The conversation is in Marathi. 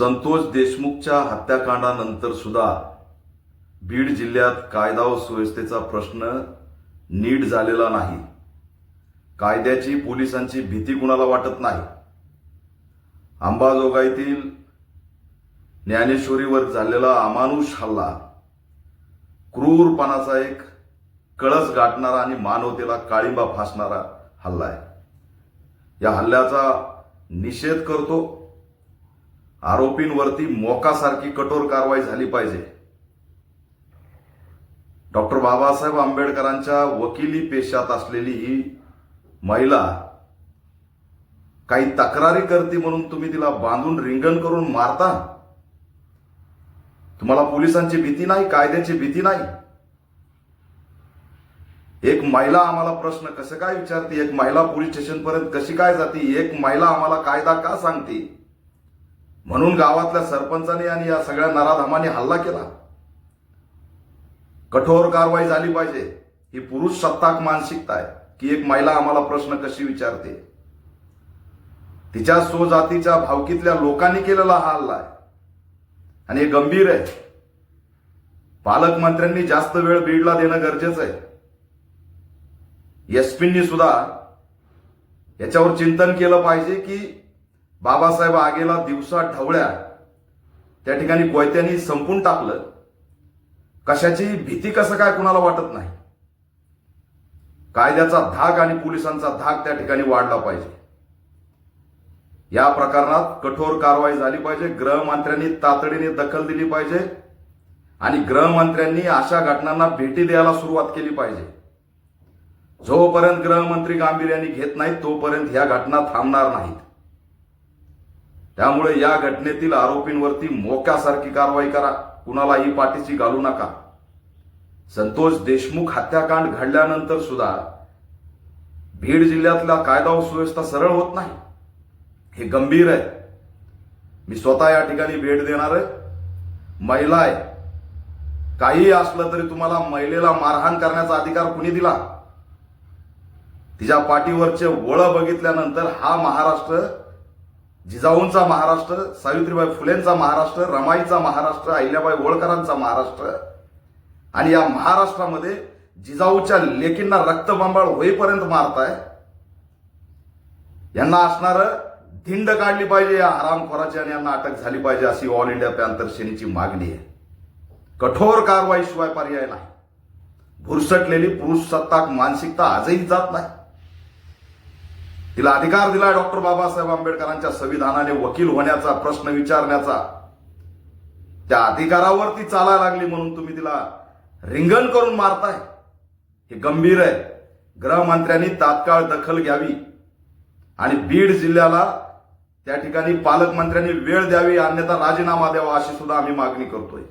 संतोष देशमुखच्या हत्याकांडानंतर सुद्धा बीड जिल्ह्यात कायदा व सुव्यवस्थेचा प्रश्न नीट झालेला नाही. कायद्याची पोलिसांची भीती कुणाला वाटत नाही? अंबाजोगाईतील ज्ञानेश्वरीवर झालेला अमानुष हल्ला क्रूरपणाचा एक कळस गाठणारा आणि मानवतेला काळिंबा फासणारा हल्ला आहे. या हल्ल्याचा निषेध करतो आरोपींवरती मोकासारखी कठोर कारवाई झाली पाहिजे. डॉक्टर बाबासाहेब आंबेडकरांच्या वकिली पेशात असलेली ही महिला काही तक्रारी करते म्हणून तुम्ही तिला बांधून रिंगण करून मारता? तुम्हाला पोलिसांची भीती नाही कायद्याची भीती नाही? एक महिला आम्हाला प्रश्न कसं काय विचारते? एक महिला पोलीस स्टेशनपर्यंत कशी काय जाते? एक महिला आम्हाला कायदा का सांगते? म्हणून गावातल्या सरपंचाने आणि या सगळ्या नराधामाने हल्ला केला. कठोर कारवाई झाली पाहिजे. ही पुरुष सत्ताक मानसिकता आहे. की एक महिला आम्हाला प्रश्न कशी विचारते? तिच्या स्वजातीच्या भावकीतल्या लोकांनी केलेला हा हल्ला आहे. आणि हे गंभीर आहे. पालकमंत्र्यांनी जास्त वेळ बीडला देणं गरजेचं आहे. एसपींनी सुद्धा याच्यावर चिंतन केलं पाहिजे की बाबासाहेब आगेला दिवसा ढवळ्या त्या ठिकाणी कोयत्यांनी संपून टाकलं. कशाची भीती कसं काय कुणाला वाटत नाही? कायद्याचा धाक आणि पोलिसांचा धाक त्या ठिकाणी वाढला पाहिजे. या प्रकरणात कठोर कारवाई झाली पाहिजे. गृहमंत्र्यांनी तातडीने दखल दिली पाहिजे आणि गृहमंत्र्यांनी अशा घटनांना भेटी द्यायला सुरुवात केली पाहिजे. जोपर्यंत गृहमंत्री गांभीर्याने घेत नाहीत तोपर्यंत ह्या घटना थांबणार नाहीत. त्यामुळे या घटनेतील आरोपींवरती मोक्यासारखी कारवाई करा. कुणालाही पाठीशी घालू नका. संतोष देशमुख हत्याकांड घडल्यानंतर सुद्धा बीड जिल्ह्यातला कायदा व सुव्यवस्था सरळ होत नाही. हे गंभीर आहे. मी स्वतः या ठिकाणी भेट देणार आहे. महिला आहे. काही असलं तरी तुम्हाला महिलेला मारहाण करण्याचा अधिकार कुणी दिला? तिच्या पाठीवरचे वळ बघितल्यानंतर हा महाराष्ट्र जिजाऊंचा महाराष्ट्र सावित्रीबाई फुलेंचा महाराष्ट्र रमाईचा महाराष्ट्र अहिल्याबाई होळकरांचा महाराष्ट्र. आणि या महाराष्ट्रामध्ये जिजाऊच्या लेकींना रक्तबंबाळ होईपर्यंत मारताय. यांना असणारं धिंड काढली पाहिजे या हरामखोराची आणि यांना अटक झाली पाहिजे अशी ऑल इंडिया पॅन्थर सेनेची मागणी आहे. कठोर कारवाई शिवाय पर्याय नाही. भुरसटलेली पुरुष सत्ताक मानसिकता आजही जात नाही. तिला अधिकार दिलाय डॉक्टर बाबासाहेब आंबेडकरांच्या संविधानाने वकील होण्याचा प्रश्न विचारण्याचा. त्या अधिकारावर ती चालायला लागली म्हणून तुम्ही तिला रिंगण करून मारताय. हे गंभीर आहे. गृहमंत्र्यांनी तात्काळ दखल घ्यावी. आणि बीड जिल्ह्याला त्या ठिकाणी पालकमंत्र्यांनी वेळ द्यावी अन्यथा राजीनामा द्यावा अशी सुद्धा आम्ही मागणी करतोय.